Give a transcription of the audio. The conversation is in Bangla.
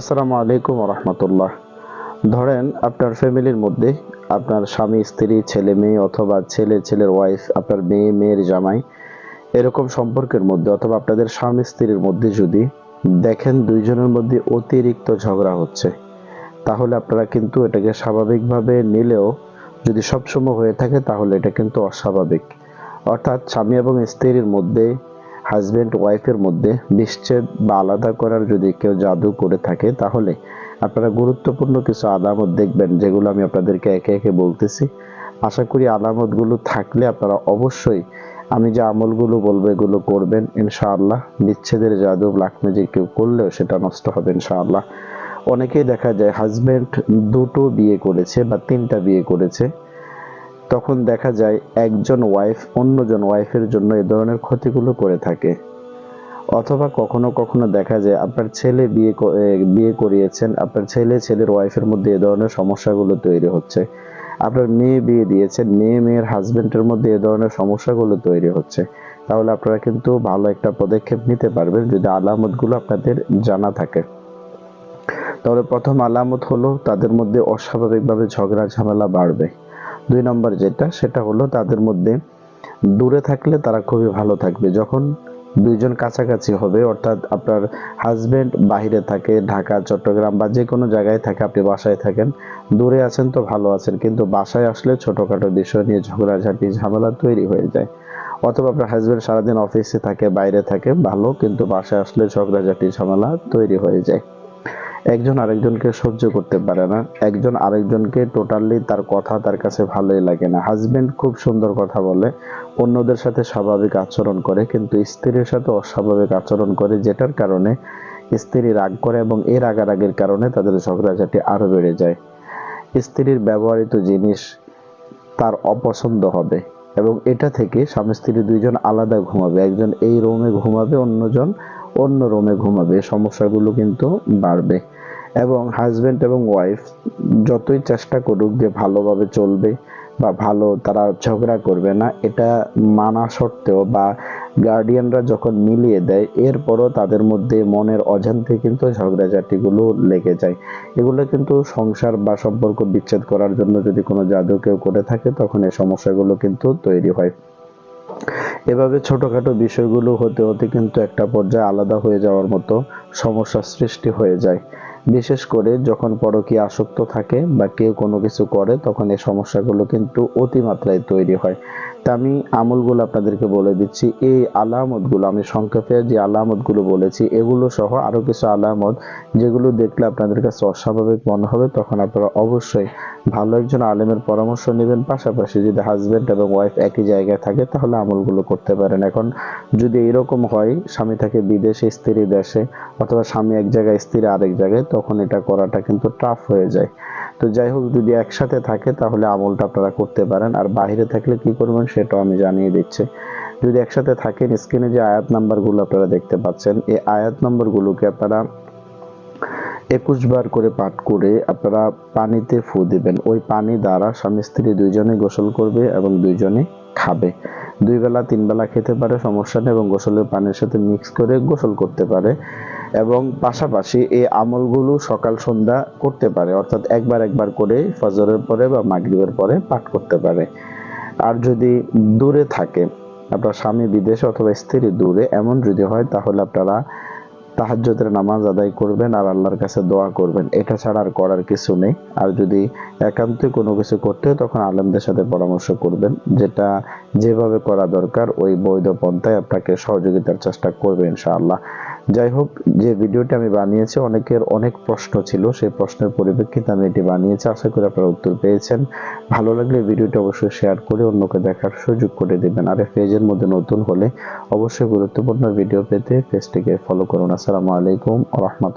আসসালামু আলাইকুম রহমতুল্লাহ ধরেন আপনার ফ্যামিলির মধ্যে আপনার স্বামী, স্ত্রী, ছেলে, মেয়ে অথবা ছেলে, ছেলের ওয়াইফ আপনার মেয়ে, মেয়ের জামাই এরকম সম্পর্কের মধ্যে অথবা আপনাদের স্বামী, স্ত্রীর মধ্যে যদি দেখেন দুইজনের মধ্যে অতিরিক্ত ঝগড়া হচ্ছে, তাহলে আপনারা কিন্তু এটাকে স্বাভাবিকভাবে নিলেও যদি সবসময় হয়ে থাকে তাহলে এটা কিন্তু অস্বাভাবিক। অর্থাৎ স্বামী এবং স্ত্রীর মধ্যে হাজবেন্ড ওয়াইফের মধ্যে বিচ্ছেদ বা আলাদা করার যদি কেউ জাদু করে থাকে, তাহলে আপনারা গুরুত্বপূর্ণ কিছু আলামত দেখবেন, যেগুলো আমি আপনাদেরকে একে একে বলতেছি। আশা করি আলামতগুলো থাকলে আপনারা অবশ্যই আমি যে আমলগুলো বলব, এগুলো করবেন, ইনশাআল্লাহ। বিচ্ছেদের জাদু ব্ল্যাক ম্যাজিক কেউ করলেও সেটা নষ্ট হবে, ইনশাআল্লাহ। অনেকেই দেখা যায় হাজবেন্ড দুটো বিয়ে করেছে বা তিনটা বিয়ে করেছে। তখন দেখা যায় একজন ওয়াইফ অন্যজন ওয়াইফের জন্য এ ধরনের ক্ষতিগুলো করে থাকে। অথবা কখনো কখনো দেখা যায় আপনার ছেলে বিয়ে বিয়ে করিয়েছেন, আপনার ছেলে ছেলের ওয়াইফের মধ্যে এ ধরনের সমস্যাগুলো তৈরি হচ্ছে। আপনার মেয়ে বিয়ে দিয়েছেন, মেয়ে মেয়ের হাজবেন্ডের মধ্যে এ ধরনের সমস্যাগুলো তৈরি হচ্ছে। তাহলে আপনারা কিন্তু ভালো একটা পদক্ষেপ নিতে পারবেন যদি আলামতগুলো আপনাদের জানা থাকে। তাহলে প্রথম আলামত হলো তাদের মধ্যে অস্বাভাবিকভাবে ঝগড়া ঝামেলা বাড়বে। দুই নম্বর যেটা, সেটা হলো তাদের মধ্যে দূরে থাকলে তারা খুবই ভালো থাকবে। যখন দুইজন কাছাকাছি হবে, অর্থাৎ আপনার হাজবেন্ড বাইরে থাকে, ঢাকা, চট্টগ্রাম বা যে কোনো জায়গায় থাকে, আপনি বাসায় থাকেন, দূরে আছেন তো ভালো আছেন, কিন্তু বাসায় আসলে ছোটোখাটো বিষয় নিয়ে ঝগড়াঝাটি, ঝামেলা তৈরি হয়ে যায়। অথবা আপনার হাজবেন্ড সারাদিন অফিসে থাকে, বাইরে থাকে, ভালো, কিন্তু বাসায় আসলে ঝগড়াঝাটি, ঝামেলা তৈরি হয়ে যায়। একজন আরেকজনকে সহ্য করতে পারে না। একজন আরেকজনকে টোটালি তার কথা তার কাছে ভালোই লাগে না। হাজবেন্ড খুব সুন্দর কথা বলে, অন্যদের সাথে স্বাভাবিক আচরণ করে, কিন্তু স্ত্রীর সাথে অস্বাভাবিক আচরণ করে, যেটার কারণে স্ত্রী রাগ করে এবং এই রাগারাগের কারণে তাদের ঝগড়াঝাটি আরও বেড়ে যায়। স্ত্রীর ব্যবহৃত জিনিস তার অপছন্দ হবে এবং এটা থেকে স্বামী স্ত্রী দুইজন আলাদা ঘুমাবে। একজন এই রুমে ঘুমাবে, অন্যজন অন্য রুমে ঘুমাবে, সমস্যাগুলো কিন্তু বাড়বে। এবং হাজবেন্ড এবং ওয়াইফ যতই চেষ্টা করুক যে ভালোভাবে চলবে বা ভালো তারা ঝগড়া করবে না, এটা মানা সত্ত্বেও বা গার্ডিয়ানরা যখন মিলিয়ে দেয়, এরপরও তাদের মধ্যে মনের অজান্তে কিন্তু ঝগড়াঝাটিগুলো লেগে যায়। এগুলো কিন্তু সংসার বা সম্পর্ক বিচ্ছেদ করার জন্য যদি কোনো জাদু কেউ করে থাকে, তখন এই সমস্যাগুলো কিন্তু তৈরি হয়। এভাবে ছোটখাটো বিষয়গুলো হতে হতে কিন্তু একটা পর্যায়ে আলাদা হয়ে যাওয়ার মতো সমস্যার সৃষ্টি হয়ে যায়। বিশেষ করে যখন পরকীয়া আসক্ত থাকে বা কেউ কোনো কিছু করে, তখন এই সমস্যাগুলো কিন্তু অতিমাত্রায় তৈরি হয়। আমি আমলগুলো আপনাদেরকে বলে দিচ্ছি। এই আলামতগুলো, আমি সংক্ষেপে যে আলামতগুলো বলেছি, এগুলো সহ আরও কিছু আলামত যেগুলো দেখলে আপনাদের কাছে অস্বাভাবিক মনে হবে, তখন আপনারা অবশ্যই ভালো একজন আলেমের পরামর্শ নেবেন। পাশাপাশি যদি হাজবেন্ড এবং ওয়াইফ একই জায়গায় থাকে, তাহলে আমলগুলো করতে পারেন। এখন যদি এরকম হয়, স্বামী থাকে বিদেশে, স্ত্রী দেশে, অথবা স্বামী এক জায়গায়, স্ত্রী আরেক জায়গায়, তখন এটা করাটা কিন্তু টাফ হয়ে যায়। তো যাই হোক, যদি একসাথে থাকে তাহলে আমলটা আপনারা করতে পারেন। আর বাইরে থাকলে কি করবেন সেটাও আমি জানিয়ে দিচ্ছি। যদি একসাথে থাকেন, স্ক্রিনে যে আয়াত নাম্বারগুলো আপনারা দেখতে পাচ্ছেন, এই আয়াত নাম্বারগুলোকে আপনারা একুশ বার করে পাঠ করে আপনারা পানিতে ফু দিবেন। ওই পানি দ্বারা স্বামী স্ত্রী দুইজনে গোসল করবে এবং দুইজনে খাবে। দুই বেলা, তিন বেলা খেতে পারে, সমস্যা নেই এবং গোসলের পানির সাথে মিক্স করে গোসল করতে পারে। এবং পাশাপাশি এই আমলগুলো সকাল, সন্ধ্যা করতে পারে, অর্থাৎ একবার একবার করে ফজরের পরে বা মাগরিবের পরে পাঠ করতে পারে। আর যদি দূরে থাকে, আপনার স্বামী বিদেশে অথবা স্ত্রী দূরে, এমন যদি হয়, তাহলে আপনারা তাহাজ্জুদের নামাজ আদায় করবেন আর আল্লাহর কাছে দোয়া করবেন। এটা ছাড়া আর করার কিছু নেই। আর যদি একান্তই কোনো কিছু করতে হয়, তখন আলেমদের সাথে পরামর্শ করবেন, যেটা যেভাবে করা দরকার, ওই বৈধ পন্থায় আপনাকে সহযোগিতার চেষ্টা করবে ইনশাআল্লাহ। যাই হোক, যে ভিডিওটি আমি বানিয়েছি, অনেকের অনেক প্রশ্ন ছিল। সেই প্রশ্নের পরিপ্রেক্ষিতে আমি এটি বানিয়েছি। আশা করি আপনারা উত্তর পেয়েছেন। ভালো লাগলে ভিডিওটি অবশ্যই শেয়ার করে অন্যকে দেখার সুযোগ করে দেবেন। আর পেজের মধ্যে নতুন হলে অবশ্যই গুরুত্বপূর্ণ ভিডিও পেতে পেজটিকে ফলো করুন। আসসালামু আলাইকুম রহমত